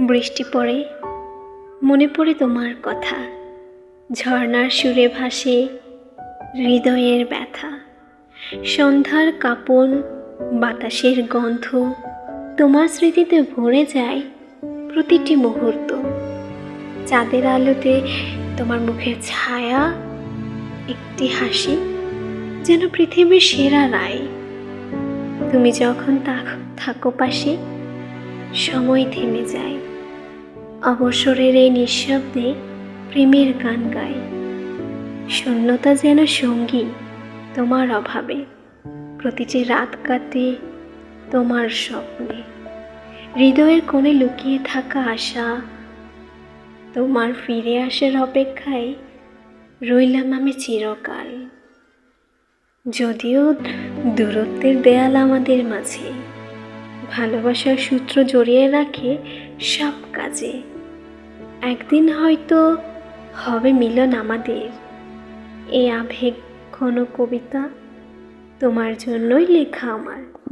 বৃষ্টি পড়ে, মনে পড়ে তোমার কথা। ঝর্ণার সুরে ভাসে হৃদয়ের ব্যথা। সন্ধ্যার কাপন, বাতাসের গন্ধ, তোমার স্মৃতিতে ভরে যায় প্রতিটি মুহূর্ত। চাঁদের আলোতে তোমার মুখের ছায়া, একটি হাসি, যেন পৃথিবীর সেরা রায়। তুমি যখন থাকো পাশে সময় থেমে যায়। অবসরের এই নিঃশব্দে প্রেমের গান গায়। শূন্যতা যেন সঙ্গী তোমার অভাবে। প্রতিটি রাত কাটে তোমার স্বপ্নে। হৃদয়ের কোণে লুকিয়ে থাকা আশা তোমার ফিরে আসার অপেক্ষায় রইলাম আমি চিরকাল। যদিও দূরত্বের দেয়াল আমাদের মাঝে ভালোবাসার সূত্র জড়িয়ে রাখে সব কাজে। একদিন হয়তো হবে মিলন আমাদের। এ আবেগ ঘন কবিতা তোমার জন্যই লেখা আমার।